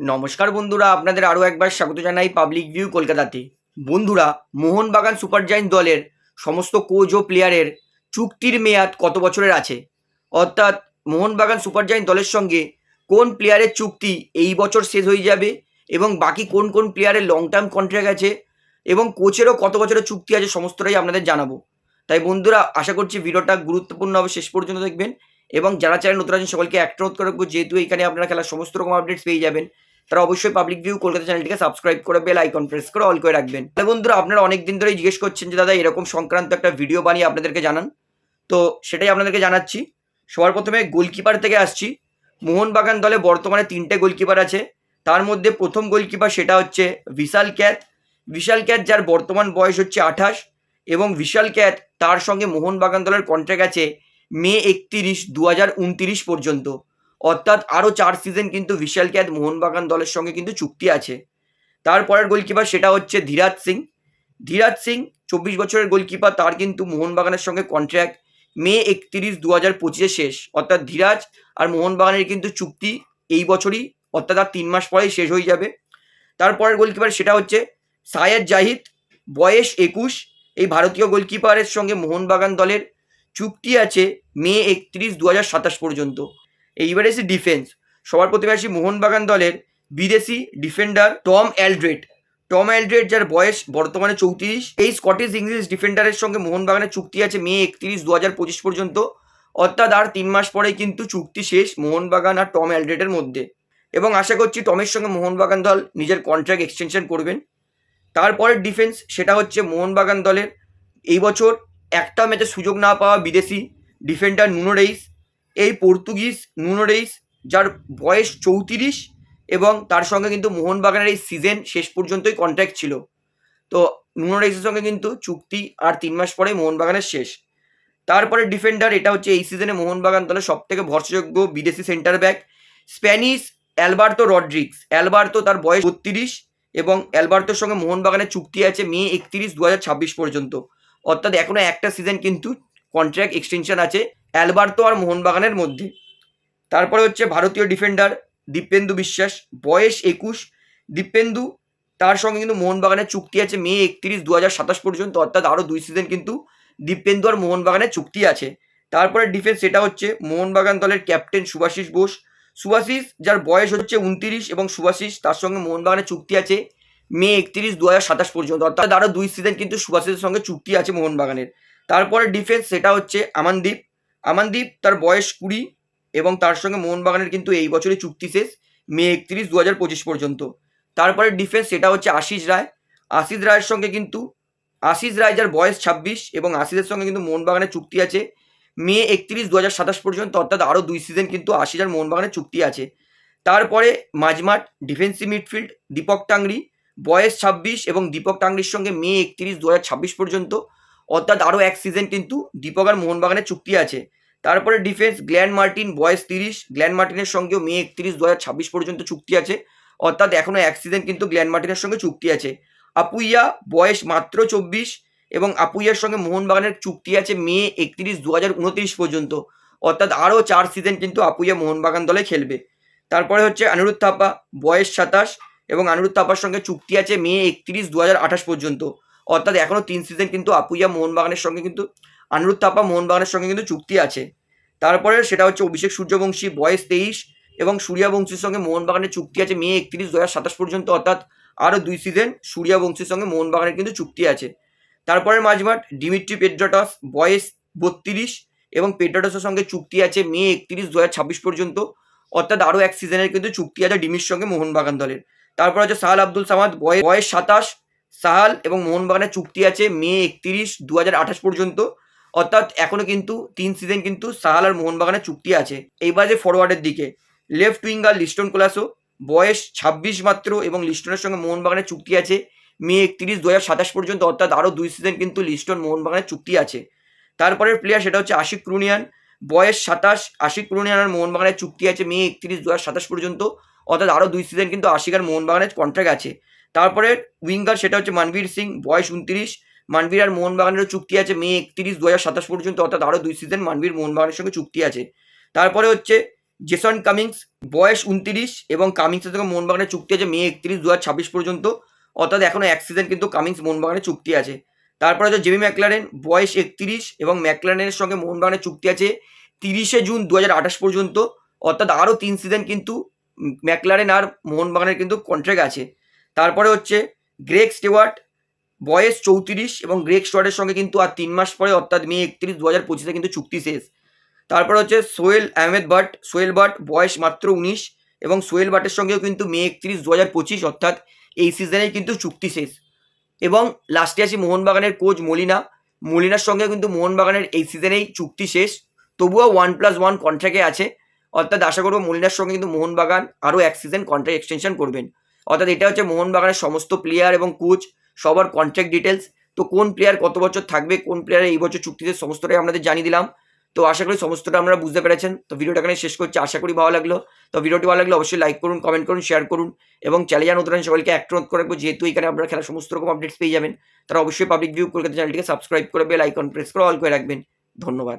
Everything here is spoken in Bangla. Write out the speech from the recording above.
নমস্কার বন্ধুরা, আপনাদের আরও একবার স্বাগত জানাই পাবলিক ভিউ কলকাতাতে। বন্ধুরা, মোহনবাগান সুপার জায়েন্ট দলের সমস্ত কোচ ও প্লেয়ারের চুক্তির মেয়াদ কত বছরের আছে? অর্থাৎ, মোহনবাগান সুপার জায়েন্ট দলের সঙ্গে কোন প্লেয়ারের চুক্তি এই বছর শেষ হয়ে যাবে এবং বাকি কোন কোন প্লেয়ারের লং টার্ম কন্ট্রাক্ট আছে এবং কোচেরও কত বছরের চুক্তি আছে সমস্তটাই আপনাদের জানাব। তাই বন্ধুরা, আশা করছি ভিডিওটা গুরুত্বপূর্ণ হবে, শেষ পর্যন্ত দেখবেন এবং যারা চ্যানেল নতুন আছেন, সকলকে একটা অনুরোধ করব যেহেতু এখানে আপনারা খেলার সমস্ত রকম আপডেটস পেয়ে যাবেন। তারা অবশ্যই পাবলিক ভিউ কলকাতা চ্যানেলটিকে সাবস্ক্রাইব করে বেল আইকন প্রেস করে অল করে রাখবেন। তাহলে বন্ধুরা, আপনারা অনেক দিন ধরেই জিজ্ঞেস করছেন যে, দাদা, এরকম সংক্রান্ত একটা ভিডিও বানিয়ে আপনাদেরকে জানান? তো সেটাই আপনাদেরকে জানাচ্ছি। সবার প্রথমে গোলকিপার থেকে আসছি। মোহনবাগান দলে বর্তমানে তিনটে গোলকিপার আছে। তার মধ্যে প্রথম গোলকিপার সেটা হচ্ছে বিশাল ক্যাথ। বিশাল ক্যাথ যার বর্তমান বয়স হচ্ছে আঠাশ এবং বিশাল ক্যাথ তার সঙ্গে মোহনবাগান দলের কন্ট্রাক্ট আছে মে একত্রিশ দু পর্যন্ত। অর্থাৎ আরও চার সিজন কিন্তু বিশাল ক্যাথ মোহনবাগান দলের সঙ্গে কিন্তু চুক্তি আছে। তারপরের গোলকিপার সেটা হচ্ছে ধীরাজ সিং। ধীরাজ সিং চব্বিশ বছরের গোলকিপার তার কিন্তু মোহনবাগানের সঙ্গে কন্ট্রাক্ট মে একত্রিশ দু হাজার পঁচিশে শেষ। অর্থাৎ ধীরাজ আর মোহনবাগানের কিন্তু চুক্তি এই বছরই, অর্থাৎ আর তিন মাস পরেই শেষ হয়ে যাবে। তারপরের গোলকিপার সেটা হচ্ছে সায়েদ জাহিদ। বয়স একুশ। এই ভারতীয় গোলকিপারের সঙ্গে মোহনবাগান দলের চুক্তি আছে মে একত্রিশ দু হাজার সাতাশ পর্যন্ত। এইবারে এসে ডিফেন্স সবার প্রথমে আসি মোহনবাগান দলের বিদেশি defender Tom Aldred Tom Aldred যার বয়স বর্তমানে চৌত্রিশ, এই স্কটিশ ইংলিশ ডিফেন্ডারের সঙ্গে মোহনবাগানের চুক্তি আছে মে একত্রিশ দু হাজার পঁচিশ পর্যন্ত। অর্থাৎ আর তিন মাস পরে কিন্তু চুক্তি শেষ মোহনবাগান আর টম অ্যালড্রেডের মধ্যে। এবং আশা করছি টমের সঙ্গে মোহনবাগান দল নিজের কন্ট্রাক্ট এক্সটেনশন করবেন। তারপরের ডিফেন্স সেটা হচ্ছে মোহনবাগান দলের এই বছর একটা ম্যাচে সুযোগ না পাওয়া বিদেশি ডিফেন্ডার নুনো রেইস। এই পর্তুগিজ নুনো রেইস যার বয়স চৌত্রিশ এবং তার সঙ্গে কিন্তু মোহনবাগানের এই সিজন শেষ পর্যন্তই কন্ট্রাক্ট ছিল। তো নুনো রেইসের সঙ্গে কিন্তু চুক্তি আর তিন মাস পরে মোহনবাগানের শেষ। তারপরে ডিফেন্ডার এটা হচ্ছে এই সিজনে মোহনবাগান দলের সব থেকে ভরসাযোগ্য বিদেশি centre back Spanish Alberto Rodriguez Alberto তার বয়স বত্রিশ এবং অ্যালবার্তোর সঙ্গে মোহনবাগানের চুক্তি আছে মে একত্রিশ দু পর্যন্ত। অর্থাৎ এখনও একটা সিজন কিন্তু কন্ট্রাক্ট এক্সটেনশন আছে। অ্যালবার্তো আর মোহনবাগানের মধ্যে। তারপরে হচ্ছে ভারতীয় ডিফেন্ডার দীপেন্দু বিশ্বাস, বয়স একুশ। দীপেন্দু, তার সঙ্গে কিন্তু মোহনবাগানের চুক্তি আছে মে একত্রিশ দু হাজার সাতাশ পর্যন্ত, অর্থাৎ আরও দুই সিজন কিন্তু দীপেন্দু আর মোহনবাগানের চুক্তি আছে। তারপরে ডিফেন্স সেটা হচ্ছে মোহনবাগান দলের ক্যাপ্টেন সুভাশিস বোস। সুভাশিস যার বয়স হচ্ছে উনতিরিশ এবং সুভাশিস তার সঙ্গে মোহনবাগানের চুক্তি আছে মে একত্রিশ দু হাজার সাতাশ পর্যন্ত, অর্থাৎ আরও দুই সিজন কিন্তু সুভাশিসের সঙ্গে চুক্তি আছে মোহনবাগানের। তারপরে ডিফেন্স সেটা হচ্ছে আমানদীপ আমানদীপ তার বয়স কুড়ি এবং তার সঙ্গে মোহনবাগানের কিন্তু এই বছরই চুক্তি শেষ, মে একত্রিশ দু হাজার পঁচিশ পর্যন্ত। তারপরে ডিফেন্স সেটা হচ্ছে আশিস রায়। আশিস রায়ের সঙ্গে কিন্তু, আশিস রায় যার বয়স ছাব্বিশ এবং আশিসের সঙ্গে কিন্তু মোহনবাগানের চুক্তি আছে। মে একত্রিশ দু হাজার সাতাশ পর্যন্ত, অর্থাৎ আরও দুই সিজন কিন্তু আশিস আর মোহনবাগানের চুক্তি আছে। তারপরে মাঝমাঠ ডিফেন্সিভ মিডফিল্ড দীপক টাংরি, বয়স ছাব্বিশ এবং দীপক টাংরির সঙ্গে মে একত্রিশ দু হাজার ছাব্বিশ পর্যন্ত অর্থাৎ আরও এক সিজন কিন্তু দীপক আর মোহনবাগানের চুক্তি আছে। তারপরে ডিফেন্স গ্ল্যান মার্টিন, বয়স তিরিশ। গ্ল্যান মার্টিনের সঙ্গেও মে একত্রিশ দু ছাব্বিশ পর্যন্ত চুক্তি আছে। অর্থাৎ এখনও এক সিজন কিন্তু গ্ল্যান মার্টিনের সঙ্গে চুক্তি আছে। আপুইয়া, বয়স মাত্র চব্বিশ এবং আপুইয়ার সঙ্গে মোহনবাগানের চুক্তি আছে মে একত্রিশ দু পর্যন্ত। অর্থাৎ আরও চার সিজন কিন্তু আপুইয়া মোহনবাগান দলে খেলবে। তারপরে হচ্ছে আনিরুদ্ধ থাপা, বয়স সাতাশ এবং আনিরুদ্ধ থাপার সঙ্গে চুক্তি আছে মে একত্রিশ দু পর্যন্ত। অর্থাৎ এখনও তিন সিজন কিন্তু আপুইয়া মোহনবাগানের সঙ্গে কিন্তু, আনিরুদ্ধ থাপা মোহনবাগানের সঙ্গে কিন্তু চুক্তি আছে। তারপরে সেটা হচ্ছে অভিষেক সূর্যবংশী, বয়স তেইশ এবং সূর্যবংশীর সঙ্গে মোহনবাগানের চুক্তি আছে মে একত্রিশ দু হাজার সাতাশ পর্যন্ত, অর্থাৎ আরও দুই সিজন সূর্যবংশীর সঙ্গে মোহনবাগানের কিন্তু চুক্তি আছে। তারপরে মাঝমাঠ ডিমিট্রি পেড্রাটস, বয়স বত্রিশ এবং পেড্রাটসের সঙ্গে চুক্তি আছে মে একত্রিশ দু হাজার ছাব্বিশ পর্যন্ত, অর্থাৎ আরও এক সিজনের কিন্তু চুক্তি আছে ডিমির সঙ্গে মোহনবাগান দলের। তারপর হচ্ছে সাহাল আব্দুল সামাদ, বয়স বয়স সাতাশ সাহাল এবং মোহনবাগানের চুক্তি আছে মে একত্রিশ দু পর্যন্ত। অর্থাৎ এখনও কিন্তু তিন সিজন কিন্তু সাহাল আর মোহনবাগানের চুক্তি আছে। এইবার যে ফরওয়ার্ডের দিকে লেফট উইঙ্গার লিস্টন কোলাসো, বয়স ছাব্বিশ মাত্র এবং লিস্টনের সঙ্গে মোহনবাগানের চুক্তি আছে মে একত্রিশ দু পর্যন্ত। অর্থাৎ আরও দুই সিজন কিন্তু লিস্টন মোহনবাগানের চুক্তি আছে। তারপরের প্লেয়ার সেটা হচ্ছে আশিক ক্রুনিয়ান, বয়স সাতাশ, আশিক ক্রুনিয়ান আর মোহনবাগানের চুক্তি আছে মে একত্রিশ দু পর্যন্ত। অর্থাৎ আরও দুই সিজন কিন্তু আশিক আর মোহনবাগানের কন্ট্রাক্ট আছে। তারপরে উইঙ্গার সেটা হচ্ছে মানবীর সিং, বয়স উনত্রিশ। মানবীর আর মোহনবাগানেরও চুক্তি আছে, মে একত্রিশ দু হাজার সাতাশ পর্যন্ত, অর্থাৎ আরও দুই সিজন মানবীর মোহনবাগানের সঙ্গে চুক্তি আছে। তারপরে হচ্ছে জেসন কামিংস, বয়স উনতিরিশ এবং কামিংসের সঙ্গে মোহনবাগানের চুক্তি আছে, মে একত্রিশ দু হাজার ছাব্বিশ পর্যন্ত। অর্থাৎ এখনও এক সিজন কিন্তু কামিংস মোহনবাগানের চুক্তি আছে। তারপরে হচ্ছে জেমি ম্যাকলারেন, বয়স একত্রিশ এবং ম্যাকলারেনের সঙ্গে মোহনবাগানের চুক্তি আছে, তিরিশে জুন দু হাজার আঠাশ পর্যন্ত। অর্থাৎ আরও তিন সিজন কিন্তু ম্যাকলারেন আর মোহনবাগানের কিন্তু কন্ট্রাক্ট আছে। তারপরে হচ্ছে গ্রেগ স্টেওয়ার্ট বয়স চৌত্রিশ এবং গ্রেগ স্টুয়ার্টের সঙ্গে কিন্তু আর তিন মাস পরে, অর্থাৎ মে একত্রিশ দু হাজার পঁচিশে কিন্তু চুক্তি শেষ। তারপর হচ্ছে সোহেল আহমেদ বাট সোহেল বাট বয়স মাত্র উনিশ এবং সোহেল বাটের সঙ্গেও কিন্তু মে একত্রিশ দু হাজার পঁচিশ, অর্থাৎ এই সিজনেই কিন্তু চুক্তি শেষ। এবং লাস্টে আসি মোহনবাগানের কোচ মলিনা। মলিনার সঙ্গে কিন্তু মোহনবাগানের এই সিজনেই চুক্তি শেষ। তবুও ওয়ান প্লাস ওয়ান কন্ট্রাক্টে আছে। অর্থাৎ আশা করব মলিনার সঙ্গে কিন্তু মোহনবাগান আরও এক সিজন কন্ট্রাক্ট এক্সটেনশন করবেন। অর্থাৎ এটা হচ্ছে মোহনবাগানের সমস্ত প্লেয়ার এবং কোচ সবার কন্ট্রাক্ট ডিটেলস তো কোন প্লেয়ার কত বছর থাকবে, কোন প্লেয়ার এই বছর চুক্তিতে সমস্তটাই আপনাদের জানিয়ে দিলাম। তো আশা করি সমস্তটা আপনারা বুঝতে পেরেছেন। তো ভিডিওটা এখানে শেষ করছি, আশা করি ভালো লাগল। তো ভিডিওটি ভালো লাগলে অবশ্যই লাইক করুন কমেন্ট করুন শেয়ার করুন। এবং চ্যানেল নতুন আছেন, সবাইকে এক অনুরোধ করে রাখব, যেহেতু এখানে আপনারা খেলার সমস্ত রকম আপডেটস পেয়ে যাবেন, তারা অবশ্যই পাবলিক ভিউ কলকাতা চ্যানেলটিকে সাবস্ক্রাইব করে বেল আইকন প্রেস করে অল করে রাখবেন। ধন্যবাদ।